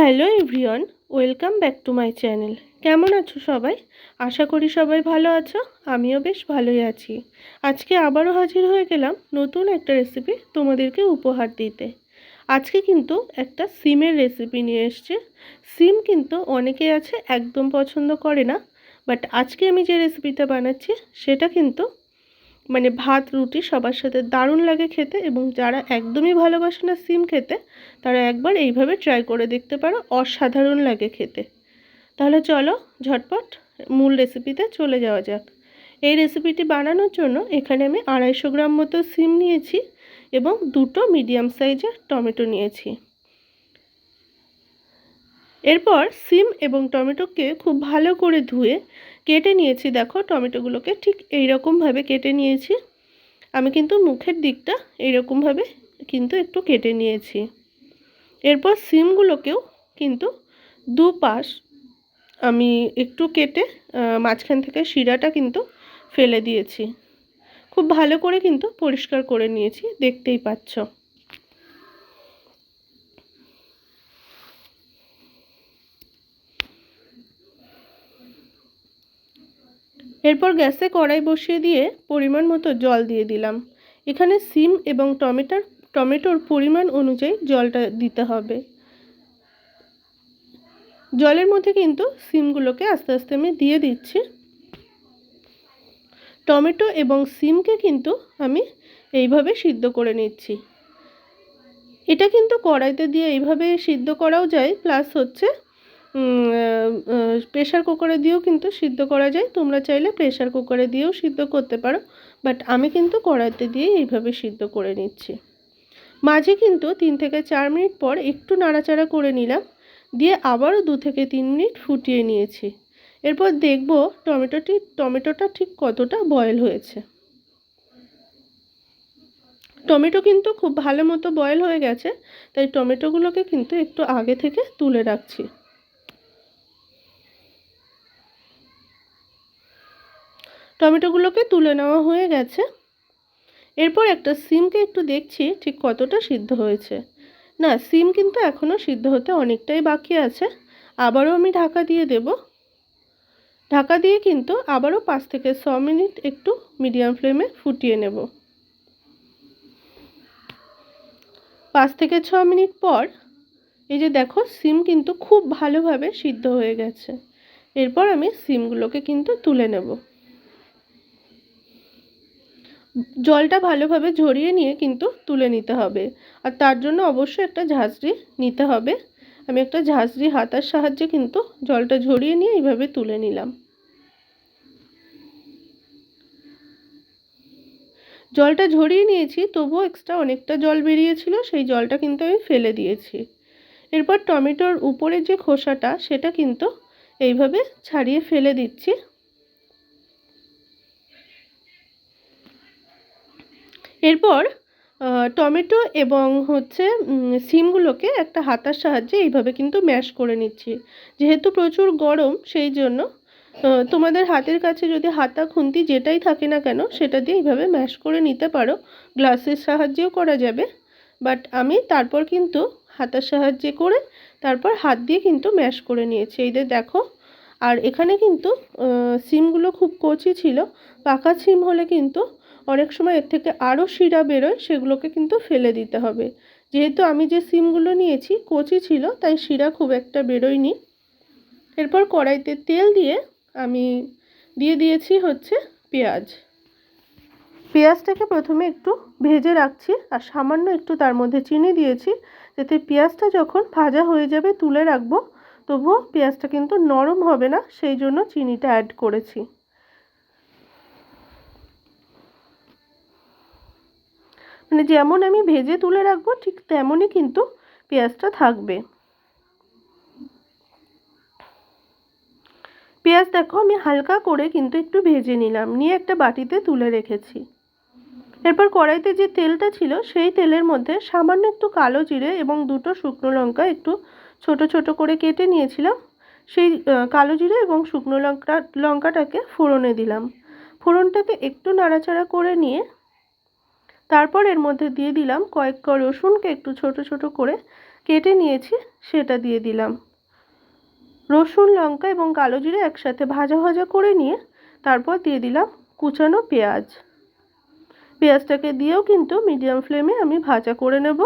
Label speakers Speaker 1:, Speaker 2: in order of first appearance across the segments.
Speaker 1: Hello everyone, welcome back to my channel. কেমন আছো সবাই? আশা করি সবাই ভালো আছো, আমিও বেশ ভালোই আছি। আজকে আবারও হাজির হয়ে গেলাম নতুন একটা রেসিপি তোমাদেরকে উপহার দিতে। আজকে কিন্তু একটা সিমের রেসিপি নিয়ে এসছে। সিম কিন্তু অনেকে আছে একদম পছন্দ করে না বাট আজকে আমি যে রেসিপিটা বানাচ্ছি, সেটা কিন্তু মানে ভাত, রুটি সবার সাথে দারুণ লাগে খেতে এবং যারা একদমই ভালোবাসে না সিম খেতে, তারা একবার এইভাবে ট্রাই করে দেখতে পারো, অসাধারণ লাগে খেতে। তাহলে চলো ঝটপট মূল রেসিপিতে চলে যাওয়া যাক। এই রেসিপিটি বানানোর জন্য এখানে আমি আড়াইশো গ্রাম মতো সিম নিয়েছি এবং দুটো মিডিয়াম সাইজের টমেটো নিয়েছি। এরপর সিম এবং টমেটোকে খুব ভালো করে ধুয়ে কেটে নিয়েছি, দেখো টমেটোগুলোকে ঠিক এইরকমভাবে কেটে নিয়েছি। আমি কিন্তু মুখের দিকটা এইরকমভাবে কিন্তু একটু কেটে নিয়েছি। এরপর সিমগুলোকেও কিন্তু দু পাশ আমি একটু কেটে মাঝখান থেকে শিরাটা কিন্তু ফেলে দিয়েছি। খুব ভালো করে কিন্তু পরিষ্কার করে নিয়েছি, দেখতেই পাচ্ছ। এরপর গ্যাসে কড়াই বসিয়ে দিয়ে পরিমাণ মতো জল দিয়ে দিলাম। এখানে সিম এবং টমেটোর টমেটোর পরিমাণ অনুযায়ী জলটা দিতে হবে। জলের মধ্যে কিন্তু সিমগুলোকে আস্তে আস্তে আমি দিয়ে দিচ্ছি। টমেটো এবং সিমকে কিন্তু আমি এইভাবে সিদ্ধ করে নিচ্ছি। এটা কিন্তু কড়াইতে দিয়ে এইভাবে সিদ্ধ করাও যায়, প্লাস হচ্ছে প্রেশার কুকারে দিয়েও কিন্তু সিদ্ধ করা যায়। তোমরা চাইলে প্রেশার কুকারে দিয়েও সিদ্ধ করতে পারো। বাট আমি কিন্তু কড়াইতে দিয়ে এইভাবে সিদ্ধ করে নিচ্ছি। মাঝে কিন্তু তিন থেকে চার মিনিট পর একটু নাড়াচাড়া করে নিলাম। দিয়ে আবারও দু থেকে তিন মিনিট ফুটিয়ে নিয়েছি। এরপর দেখব টমেটোটি টমেটোটা ঠিক কতটা বয়েল হয়েছে। টমেটো কিন্তু খুব ভালো মতো বয়েল হয়ে গেছে। তাই টমেটোগুলোকে কিন্তু একটু আগে থেকে তুলে রাখছি। টমেটোগুলোকে তুলে নেওয়া হয়ে গেছে। এরপর একটা সিমকে একটু দেখছি ঠিক কতটা সিদ্ধ হয়েছে। না, সিম কিন্তু এখনও সিদ্ধ হতে অনেকটাই বাকি আছে। আবারও আমি ঢাকা দিয়ে দেব। ঢাকা দিয়ে কিন্তু আবারও পাঁচ থেকে ছ মিনিট একটু মিডিয়াম ফ্লেমে ফুটিয়ে নেব। পাঁচ থেকে ছ মিনিট পর এই যে দেখো, সিম কিন্তু খুব ভালোভাবে সিদ্ধ হয়ে গেছে। এরপর আমি সিমগুলোকে কিন্তু তুলে নেব। জলটা ভালোভাবে ঝরিয়ে নিয়ে কিন্তু তুলে নিতে হবে। আর তার জন্য অবশ্যই একটা ঝাঁঝরি নিতে হবে। আমি একটা ঝাঁঝরি হাতার সাহায্যে কিন্তু জলটা ঝরিয়ে নিয়ে এইভাবে তুলে নিলাম। জলটা ঝরিয়ে নিয়েছি, তবুও এক্সট্রা অনেকটা জল বেরিয়েছিল, সেই জলটা কিন্তু আমি ফেলে দিয়েছি। এরপর টমেটোর উপরে যে খোসাটা, সেটা কিন্তু এইভাবে ছাড়িয়ে ফেলে দিচ্ছি। এরপর টমেটো এবং হচ্ছে সিমগুলোকে একটা হাতার সাহায্যে এইভাবে কিন্তু ম্যাশ করে নিচ্ছি। যেহেতু প্রচুর গরম, সেই জন্য তোমাদের হাতের কাছে যদি হাতা, খুন্তি যেটাই থাকে না কেন, সেটা দিয়ে এইভাবে ম্যাশ করে নিতে পারো। গ্লাসের সাহায্যেও করা যাবে। বাট আমি তারপর কিন্তু হাতার সাহায্যে করে, তারপর হাত দিয়ে কিন্তু ম্যাশ করে নিয়েছি। এই দেখো, আর এখানে কিন্তু সিমগুলো খুব কচি ছিল। পাকা সিম হলে কিন্তু অনেক সময় এর থেকে আরও শিরা বেরোয়, সেগুলোকে কিন্তু ফেলে দিতে হবে। যেহেতু আমি যে সিমগুলো নিয়েছি, কচি ছিল, তাই শিরা খুব একটা বেরোয়নি। এরপর কড়াইতে তেল দিয়ে আমি দিয়ে দিয়েছি হচ্ছে পেঁয়াজ। পেঁয়াজটাকে প্রথমে একটু ভেজে রাখছি, আর সামান্য একটু তার মধ্যে চিনি দিয়েছি, যাতে পেঁয়াজটা যখন ভাজা হয়ে যাবে, তুলে রাখব, তবুও পেঁয়াজটা কিন্তু নরম হবে না, সেই জন্য চিনিটা অ্যাড করেছি। মানে যেমন আমি ভেজে তুলে রাখব, ঠিক তেমনই কিন্তু পেঁয়াজটা থাকবে। পেঁয়াজ দেখো আমি হালকা করে কিন্তু একটু ভেজে নিলাম, নিয়ে একটা বাটিতে তুলে রেখেছি। এরপর কড়াইতে যে তেলটা ছিল, সেই তেলের মধ্যে সামান্য একটু কালো জিরে এবং দুটো শুকনো লঙ্কা একটু ছোট ছোট করে কেটে নিয়েছিলাম। সেই কালো জিরে এবং শুকনো লঙ্কা, লঙ্কাটাকে ফোড়নে দিলাম। ফোড়নটাকে একটু নাড়াচাড়া করে নিয়ে তারপর এর মধ্যে দিয়ে দিলাম কয়েক ক রসুনকে একটু ছোট ছোট করে কেটে নিয়েছি, সেটা দিয়ে দিলাম। রসুন, লঙ্কা এবং কালো জিরে একসাথে ভাজা ভাজা করে নিয়ে তারপর দিয়ে দিলাম কুচানো পেঁয়াজ। পেঁয়াজটাকে দিয়েও কিন্তু মিডিয়াম ফ্লেমে আমি ভাজা করে নেব।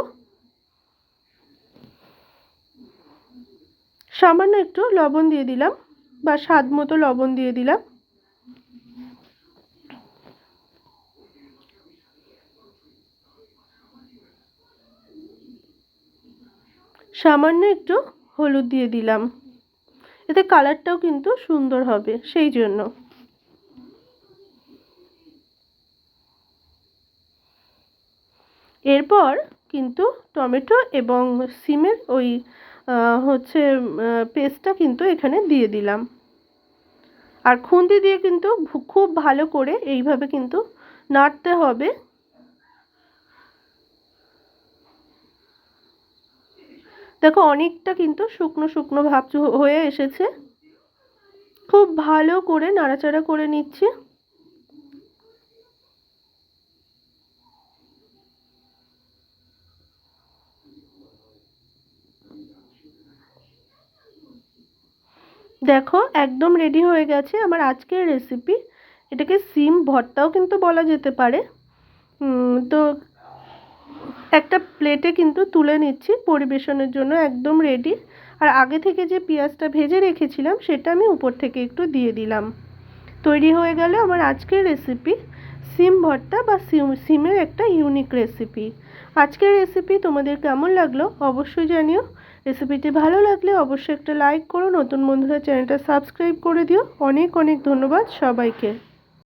Speaker 1: সামান্য একটু লবণ দিয়ে দিলাম বা স্বাদ মতো লবণ দিয়ে দিলাম। সামান্য একটু হলুদ দিয়ে দিলাম। এতে কালারটাও কিন্তু সুন্দর হবে, সেই জন্য। এরপর কিন্তু টমেটো এবং সিমের ওই হচ্ছে পেস্টটা কিন্তু এখানে দিয়ে দিলাম। আর খুন্তি দিয়ে কিন্তু খুব ভালো করে এইভাবে কিন্তু নাড়তে হবে। দেখো, অনেকটা কিন্তু শুকনো শুকনো ভাব হয়ে এসেছে। খুব ভালো করে নাড়াচাড়া করে নিচ্ছি। দেখো, একদম রেডি হয়ে গেছে আমার আজকের রেসিপি এটাকে সিম ভর্তাও কিন্তু বলা যেতে পারে। তো একটা প্লেটে কিন্তু তুলে নিচ্ছি পরিবেশনের জন্য একদম রেডি আর আগে থেকে যে পেঁয়াজটা ভেজে রেখেছিলাম সেটা আমি উপর থেকে একটু দিয়ে দিলাম। তৈরি হয়ে গেল আমার আজকের রেসিপি সিম ভর্তা বা সিম, সিমের একটা ইউনিক রেসিপি আজকের রেসিপি তোমাদের কেমন লাগল অবশ্যই জানিও। রেসিপিটি ভালো লাগলে অবশ্যই একটা লাইক করো, নতুন বন্ধুরা চ্যানেলটা সাবস্ক্রাইব করে দিও। অনেক অনেক ধন্যবাদ সবাইকে।